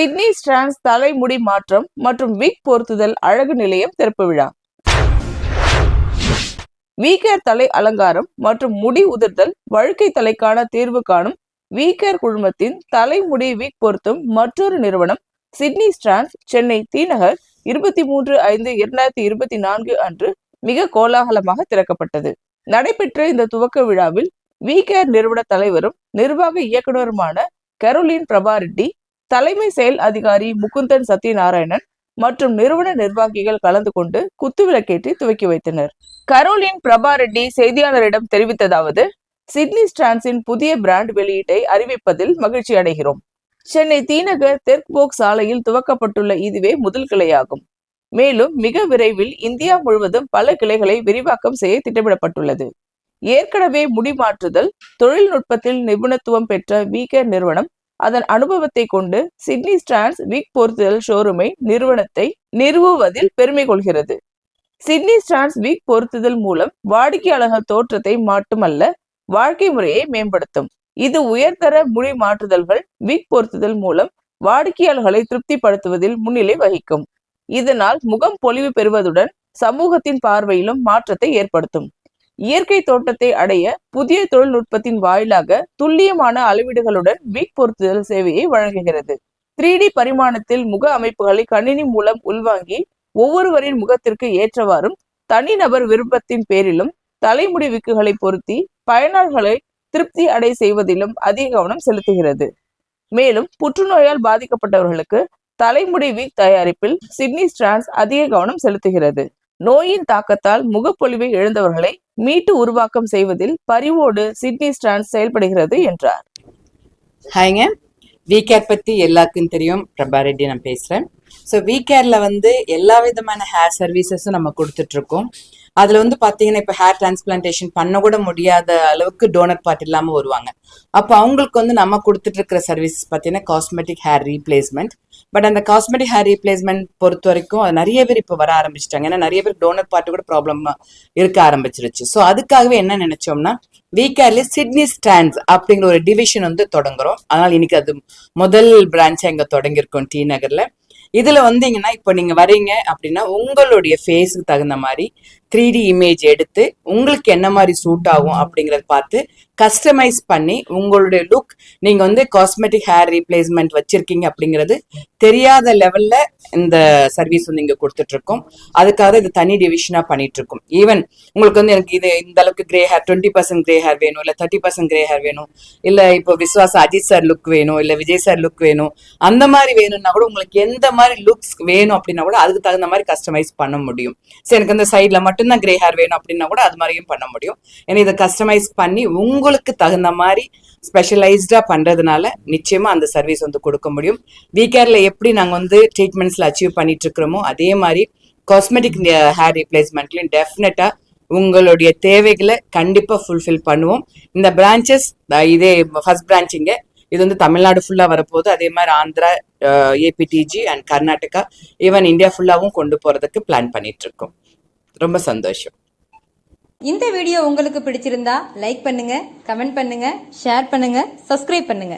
Sydney ஸ்ட்ரான்ஸ் தலைமுடி மாற்றம் மற்றும் விக் பொருத்துதல் அழகு நிலையம் திறப்பு விழா. வீக்கர் தலை அலங்காரம் மற்றும் முடி உதிர்தல் வழுக்கை தலைக்கான தீர்வு காணும் வீக்கர் குழுமத்தின் தலைமுடி விக் பொருத்தும் மற்றொரு நிறுவனம் சிட்னி ஸ்ட்ரான்ஸ் சென்னை தீநகர் இருபத்தி மூன்று ஐந்து இரண்டாயிரத்தி இருபத்தி நான்கு அன்று மிக கோலாகலமாக திறக்கப்பட்டது. நடைபெற்ற இந்த துவக்க விழாவில் வீகேர் நிறுவன தலைவரும் நிர்வாக இயக்குனருமான கரோலின் பிரபாரெட்டி தலைமை செயல் அதிகாரி முகுந்தன் சத்யநாராயணன் மற்றும் நிறுவன நிர்வாகிகள் கலந்து கொண்டு குத்துவிளக்கேற்றி துவக்கி வைத்தனர். கரோலின் பிரபா ரெட்டி செய்தியாளரிடம் தெரிவித்ததாவது சிட்னி ஸ்ட்ரான்ஸின் புதிய பிராண்ட் வெளியீட்டை அறிவிப்பதில் மகிழ்ச்சி அடைகிறோம். சென்னை தீநகர் தெற்குபோக் சாலையில் துவக்கப்பட்டுள்ள இதுவே முதல் கிளையாகும். மேலும் மிக விரைவில் இந்தியா முழுவதும் பல கிளைகளை விரிவாக்கம் செய்ய திட்டமிடப்பட்டுள்ளது. ஏற்கனவே முடிமாற்றுதல் தொழில்நுட்பத்தில் நிபுணத்துவம் பெற்ற வீகர் நிறுவனம் அதன் அனுபவத்தை கொண்டு சிட்னி ஸ்டான்ஸ் விக் பொருத்துதல் ஷோரூமை நிறுவனத்தை நிறுவுவதில் பெருமை கொள்கிறது. சிட்னி ஸ்டான்ஸ் விக் பொருத்துதல் மூலம் வாடிக்கையாளர்கள் தோற்றத்தை மட்டுமல்ல வாழ்க்கை முறையை மேம்படுத்தும். இது உயர்தர மொழி மாற்றுதல்கள் விக் பொருத்துதல் மூலம் வாடிக்கையாளர்களை திருப்திப்படுத்துவதில் முன்னிலை வகிக்கும். இதனால் முகம் பொலிவு பெறுவதுடன் சமூகத்தின் பார்வையிலும் மாற்றத்தை ஏற்படுத்தும். இயற்கை தோட்டத்தை அடைய புதிய தொழில்நுட்பத்தின் வாயிலாக துல்லியமான அளவீடுகளுடன் விக் பொருத்துதல் சேவையை வழங்குகிறது. த்ரீ டி பரிமாணத்தில் முக அமைப்புகளை கணினி மூலம் உள்வாங்கி ஒவ்வொருவரின் முகத்திற்கு ஏற்றவாறும் தனிநபர் விருப்பத்தின் பேரிலும் தலைமுடி விக்குகளை பொருத்தி பயனர்களை திருப்தி அடை செய்வதிலும் அதிக கவனம் செலுத்துகிறது. மேலும் புற்றுநோயால் பாதிக்கப்பட்டவர்களுக்கு தலைமுடி வீக் தயாரிப்பில் சிட்னி ஸ்ட்ரான்ஸ் அதிக கவனம் செலுத்துகிறது. நோயின் தாக்கத்தால் முகப்பொலிவை இழந்தவர்களை மீட்டு உருவாக்கம் செய்வதில் பரிவோடு சிட்னி ஸ்ட்ரான்ஸ் செயல்படுகிறது என்றார். ஹாய்ங்க. விகேர் பற்றி எல்லாருக்கும் தெரியும். பிரபா ரெட்டி நான் பேசுகிறேன் ஸோ விகேரில் வந்து எல்லா விதமான ஹேர் சர்வீசஸும் நம்ம கொடுத்துட்ருக்கோம் அதில் வந்து பாத்தீங்கன்னா இப்போ ஹேர் டிரான்ஸ்பிளான்டேஷன் பண்ண கூட முடியாத அளவுக்கு டோனர் பார்ட் இல்லாமல் வருவாங்க. அப்போ அவங்களுக்கு வந்து நம்ம கொடுத்துட்டு இருக்கிற சர்வீஸ் பாத்தீங்கன்னா காஸ்மெட்டிக் ஹேர் ரீப்ளேஸ்மெண்ட் பட் அந்த காஸ்மெட்டிக் ஹேர் ரீப்ளேஸ்மெண்ட் பொறுத்த வரைக்கும் அது நிறைய பேர் இப்போ வர ஆரம்பிச்சிட்டாங்க. ஏன்னா நிறைய பேர் டோனர் பார்ட் கூட ப்ராப்ளம் இருக்க ஆரம்பிச்சிருச்சு. ஸோ அதுக்காகவே என்ன நினைச்சோம்னா விகேர்ல சிட்னி ஸ்டாண்ட்ஸ் அப்படிங்கிற ஒரு டிவிஷன் வந்து தொடங்குறோம். அதனால இன்னைக்கு அது முதல் பிரான்ச் அங்க தொடங்கியிருக்கோம் டி நகர்ல. இதில் வந்தீங்கன்னா இப்போ நீங்கள் வரீங்க அப்படின்னா உங்களுடைய ஃபேஸுக்கு தகுந்த மாதிரி த்ரீ டி இமேஜ் எடுத்து உங்களுக்கு என்ன மாதிரி சூட் ஆகும் அப்படிங்கிறத பார்த்து கஸ்டமைஸ் பண்ணி உங்களுடைய லுக் நீங்கள் வந்து காஸ்மெட்டிக் ஹேர் ரீப்ளேஸ்மெண்ட் வச்சிருக்கீங்க அப்படிங்கிறது தெரியாத லெவலில் இந்த சர்வீஸ் வந்து இங்கே கொடுத்துட்ருக்கோம். அதுக்காக இது தனி டிவிஷனாக பண்ணிகிட்ருக்கோம் ஈவன் உங்களுக்கு வந்து எனக்கு இது இந்த அளவுக்கு grey hair twenty percent grey hair வேணும் இல்லை தேர்ட்டி பர்சன்ட் கிரே ஹேர் வேணும் இல்லை இப்போ விஸ்வாஸ் அஜித் சார் லுக் வேணும் இல்லை விஜய் சார் லுக் வேணும் அந்த மாதிரி வேணும்னா கூட உங்களுக்கு எந்த மாதிரி லுக்ஸ் வேணும் அப்படின்னா கூட அதுக்கு தகுந்த மாதிரி கஸ்டமைஸ் பண்ண முடியும். சரி எனக்கு இந்த சைடில் மட்டும்தான் கிரே ஹேர் வேணும் அப்படின்னா கூட அது மாதிரியும் பண்ண முடியும். ஏன்னா இதை கஸ்டமைஸ் பண்ணி உங்களுக்கு தகுந்த மாதிரி ஸ்பெஷலைஸ்டா பண்றதுனால நிச்சயமாக அந்த சர்வீஸ் வந்து கொடுக்க முடியும். வீகேரில் எப்படி நாங்கள் வந்து ட்ரீட்மெண்ட்ஸ்ல அச்சீவ் பண்ணிட்டு இருக்கிறோமோ அதே மாதிரி காஸ்மெட்டிக் ஹேர் ரீப்ளேஸ்மெண்ட்லையும் டெஃபினட்டாக உங்களுடைய தேவைகளை கண்டிப்பாக ஃபுல்ஃபில் பண்ணுவோம். இந்த பிரான்ச்சஸ் இதே ஃபர்ஸ்ட் பிரான்ச் இது வந்து தமிழ்நாடு ஃபுல்லா வரப்போகுது. அதே மாதிரி Andhra ஏபிடிஜி and Karnataka even India ஃபுல்லாவும் கொண்டு போறதுக்கு பிளான் பண்ணிட்டு இருக்கோம் ரொம்ப சந்தோஷம். இந்த வீடியோ உங்களுக்கு பிடிச்சிருந்தா லைக் பண்ணுங்க கமெண்ட் பண்ணுங்க ஷேர் பண்ணுங்க சப்ஸ்கிரைப் பண்ணுங்க.